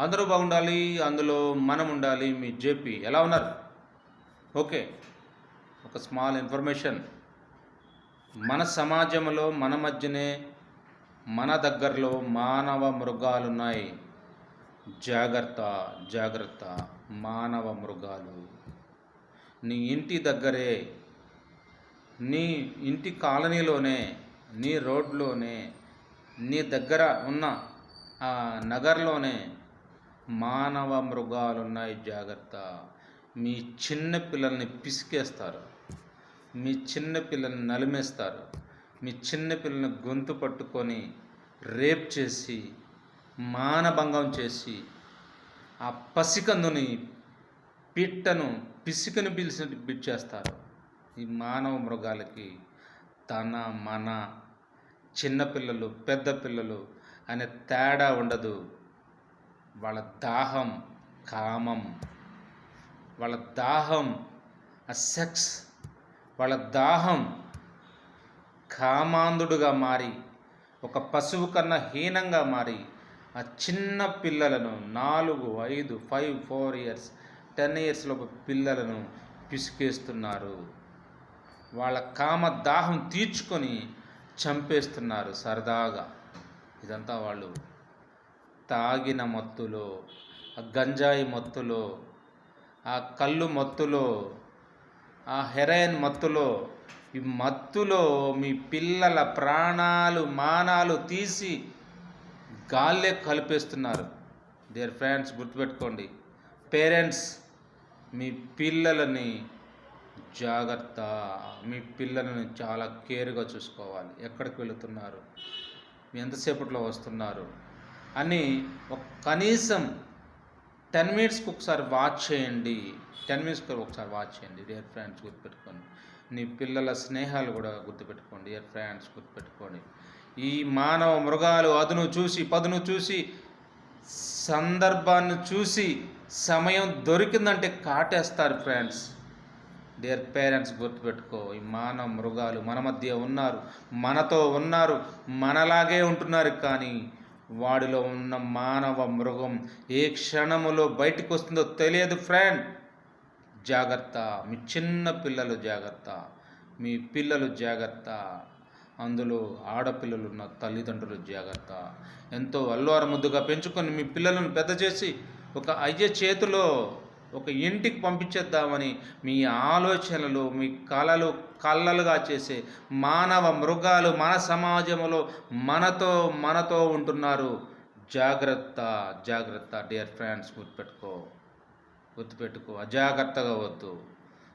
అందరూ బాగుండాలి అందులో మనం ఉండాలి మీ జేపీ. ఎలా ఉన్నారు? ఓకే. ఒక స్మాల్ ఇన్ఫర్మేషన్. మన సమాజంలో మన మధ్యనే మన దగ్గరలో మానవ మృగాలు ఉన్నాయి జాగ్రత్త జాగ్రత్త. మానవ మృగాలు. నీ ఇంటి దగ్గరే నీ ఇంటి కాలనీలోనే నీ రోడ్లోనే నీ దగ్గర ఉన్న ఆ నగర్లోనే మానవ మృగాలు ఉన్నాయి జాగ్రత్త. మీ చిన్న పిల్లల్ని పిసికేస్తారు. మీ చిన్న పిల్లల్ని నలిమేస్తారు. మీ చిన్న పిల్లల్ని గొంతు పట్టుకొని రేప్ చేసి మానభంగం చేసి ఆ పసికందుని పిట్టను పిసికని పిలిచి పిచ్చేస్తారు ఈ మానవ మృగాలకి తన మన చిన్నపిల్లలు పెద్ద పిల్లలు అనే తేడా ఉండదు. వాళ్ళ దాహం కామం. వాళ్ళ దాహం ఆ సెక్స్ వాళ్ళ దాహం కామాంధుడుగా మారి ఒక పశువు కన్నా హీనంగా మారి ఆ చిన్న పిల్లలను నాలుగు ఐదు ఫైవ్ ఫోర్ ఇయర్స్ టెన్ ఇయర్స్లోపు పిల్లలను పిసికేస్తున్నారు. వాళ్ళ కామ దాహం తీర్చుకొని చంపేస్తున్నారు సరదాగా. ఇదంతా వాళ్ళు తాగిన మత్తులో ఆ గంజాయి మత్తులో ఆ కళ్ళు మత్తులో ఆ హెరాయిన్ మత్తులో ఈ మత్తులో మీ పిల్లల ప్రాణాలు మానాలు తీసి గాల్లే కలిపేస్తున్నారు. దేర్ ఫ్రెండ్స్ గుర్తుపెట్టుకోండి. పేరెంట్స్ మీ పిల్లలని జాగ్రత్త మీ పిల్లలను చాలా కేర్గా చూసుకోవాలి. ఎక్కడికి వెళుతున్నారు? ఎంతసేపట్లో వస్తున్నారు? అని ఒక కనీసం టెన్ మినిట్స్కి ఒకసారి వాచ్ చేయండి. టెన్ మినిట్స్కి ఒకసారి వాచ్ చేయండి. డియర్ ఫ్రెండ్స్ గుర్తుపెట్టుకోండి. నీ పిల్లల స్నేహాలు కూడా గుర్తుపెట్టుకోండి. డియర్ ఫ్రెండ్స్ గుర్తుపెట్టుకోండి. ఈ మానవ మృగాలు అదును చూసి పదును చూసి సందర్భాన్ని చూసి సమయం దొరికిందంటే కాటేస్తారు ఫ్రెండ్స్. డియర్ పేరెంట్స్ గుర్తుపెట్టుకో ఈ మానవ మృగాలు మన మధ్య ఉన్నారు. మనతో ఉన్నారు. మనలాగే ఉంటున్నారు కానీ వాడిలో ఉన్న మానవ మృగం ఏ క్షణములో బయటకు వస్తుందో తెలియదు ఫ్రెండ్ జాగ్రత్త. మీ చిన్న పిల్లలు జాగ్రత్త. మీ పిల్లలు జాగ్రత్త. అందులో ఆడపిల్లలు ఉన్న తల్లిదండ్రులు జాగ్రత్త. ఎంతో అల్లువారు ముద్దుగా పెంచుకొని మీ పిల్లలను పెద్ద చేసి ఒక అయ్య చేతిలో ఒక ఇంటికి పంపించేద్దామని మీ ఆలోచనలు మీ కళలు కళ్ళలుగా చేసే మానవ మృగాలు మన సమాజంలో మనతో మనతో ఉంటున్నారు. జాగ్రత్త జాగ్రత్త డియర్ ఫ్రెండ్స్ గుర్తుపెట్టుకో. గుర్తుపెట్టుకో. అజాగ్రత్తగా వద్దు.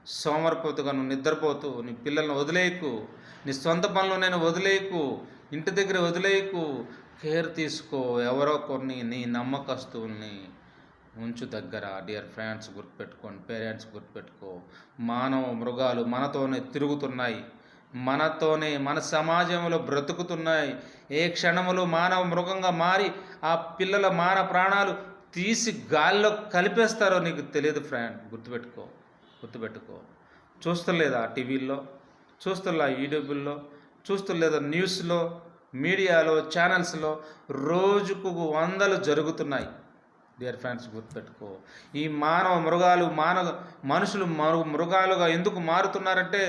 సోమరిపోతుగా నువ్వు నిద్రపోతూ నీ పిల్లల్ని వదిలేయకు. నీ సొంత పనులు నేను వదిలేయకు. ఇంటి దగ్గర వదిలేయకు. కేర్ తీసుకో. ఎవరో కొన్ని నీ నమ్మకస్తువుల్ని ఉంచు దగ్గర డియర్ ఫ్రెండ్స్ గుర్తుపెట్టుకోండి పేరెంట్స్ గుర్తుపెట్టుకో. మానవ మృగాలు మనతోనే తిరుగుతున్నాయి మనతోనే మన సమాజంలో బ్రతుకుతున్నాయి. ఏ క్షణములో మానవ మృగంగా మారి ఆ పిల్లల మాన ప్రాణాలు తీసి గాల్లో కలిపేస్తారో నీకు తెలియదు ఫ్రెండ్ గుర్తుపెట్టుకో గుర్తుపెట్టుకో. చూస్తలేదా టీవీల్లో? చూస్తలే యూట్యూబ్లో? చూస్తలేదా న్యూస్లో మీడియాలో ఛానల్స్లో రోజుకు వందలు జరుగుతున్నాయి. డియర్ ఫ్రెండ్స్ గుర్తుపెట్టుకో. ఈ మానవ మృగాలు మానవ మనుషులు మరు మృగాలుగా ఎందుకు మారుతున్నారంటే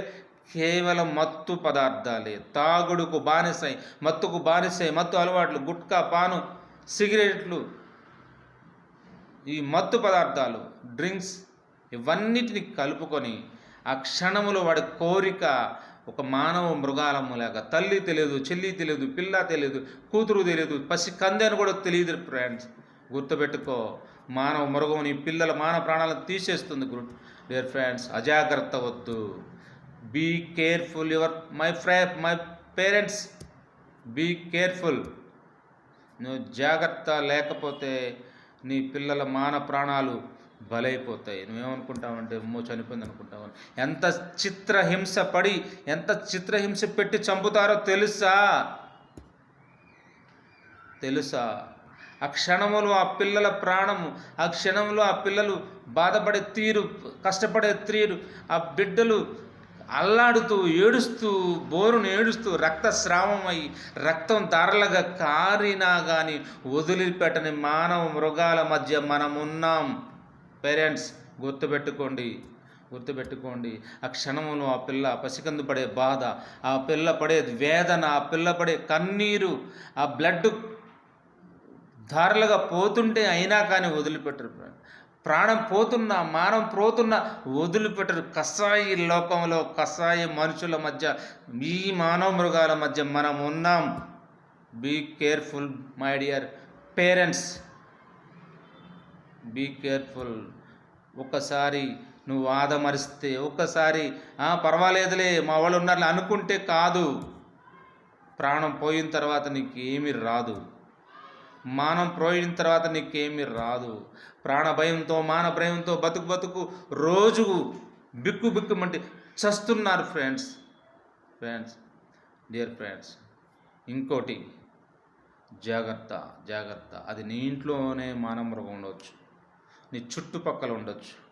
కేవలం మత్తు పదార్థాలే. తాగుడుకు బానిసై మత్తుకు బానిసై మత్తు అలవాట్లు గుట్కా పాను సిగరెట్లు ఈ మత్తు పదార్థాలు డ్రింక్స్ ఇవన్నిటిని కలుపుకొని ఆ క్షణములో వాడి కోరిక ఒక మానవ మృగాలములాగా తల్లి తెలియదు చెల్లి తెలియదు పిల్ల తెలియదు కూతురు తెలియదు పసి కంది అని కూడా తెలియదు ఫ్రెండ్స్ గుర్తుపెట్టుకో. మానవ మృగం నీ పిల్లల మానవ ప్రాణాలను తీసేస్తుంది గురు. డియర్ ఫ్రెండ్స్ అజాగ్రత్త వద్దు. బీ కేర్ఫుల్ యువర్ మై ఫ్రై మై పేరెంట్స్ బీ కేర్ఫుల్ నువ్వు జాగ్రత్త లేకపోతే నీ పిల్లల మాన ప్రాణాలు బలైపోతాయి. నువ్వేమనుకుంటావంటే అమ్మో చనిపోయింది అనుకుంటావు ఎంత చిత్రహింస పడి ఎంత చిత్రహింస పెట్టి చంపుతారో తెలుసా? తెలుసా? ఆ క్షణములో ఆ పిల్లల ప్రాణము ఆ క్షణంలో ఆ పిల్లలు బాధపడే తీరు కష్టపడే తీరు ఆ బిడ్డలు అల్లాడుతూ ఏడుస్తూ బోరును ఏడుస్తూ రక్తస్రావమై రక్తం ధారలుగా కారినా కానీ వదిలిపెట్టని మానవ మృగాల మధ్య మనం ఉన్నాం పేరెంట్స్ గుర్తుపెట్టుకోండి గుర్తుపెట్టుకోండి. ఆ క్షణంలో ఆ పిల్ల పసికందు పడే బాధ ఆ పిల్ల పడే వేదన ఆ పిల్ల పడే కన్నీరు ఆ బ్లడ్ ధారలుగా పోతుంటే అయినా కానీ వదిలిపెట్టరు. ప్రాణం పోతున్నా మానం పోతున్నా వదిలిపెట్టరు. కషాయి లోకంలో కషాయి మనుషుల మధ్య ఈ మానవ మృగాల మధ్య మనం ఉన్నాం. Be careful my dear parents be careful ఒకసారి నువ్వు ఆదమరిస్తే ఒక్కసారి పర్వాలేదులే మా వాళ్ళు ఉన్నారులే అనుకుంటే కాదు. ప్రాణం పోయిన తర్వాత నీకు ఏమీ రాదు. మానం పోయిన తర్వాత నీకేమీ రాదు. ప్రాణ భయంతో మాన భయంతో బతుకు బతుకు రోజు బిక్కు బిక్కుమంటే చస్తున్నారు ఫ్రెండ్స్. ఫ్రెండ్స్ డియర్ ఫ్రెండ్స్ ఇంకోటి జాగ్రత్త జాగ్రత్త. అది నీ ఇంట్లోనే మానవ మృగం ఉండవచ్చు నీ చుట్టుపక్కల ఉండొచ్చు.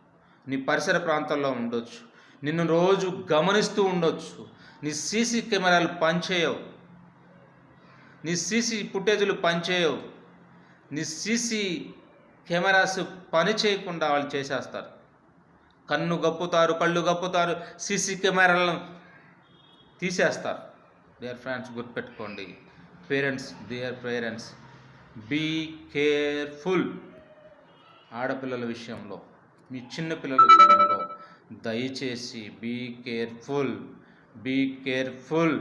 నీ పరిసర ప్రాంతాల్లో ఉండొచ్చు. నిన్ను రోజు గమనిస్తూ ఉండొచ్చు. నీ సీసీ కెమెరాలు పనిచేయవు. నీ సీసీ ఫుటేజీలు పనిచేయవు. నీ సీసీ కెమెరాస్ పని చేయకుండా వాళ్ళు చేసేస్తారు. కన్ను గప్పుతారు కళ్ళు గప్పుతారు సీసీ కెమెరాలను తీసేస్తారు. డియర్ ఫ్రెండ్స్ గుర్తుపెట్టుకోండి. Parents dear parents be careful ఆడపిల్లల విషయంలో మీ చిన్న పిల్లల విషయంలో దయచేసి బీ కేర్ఫుల్ బీ కేర్ఫుల్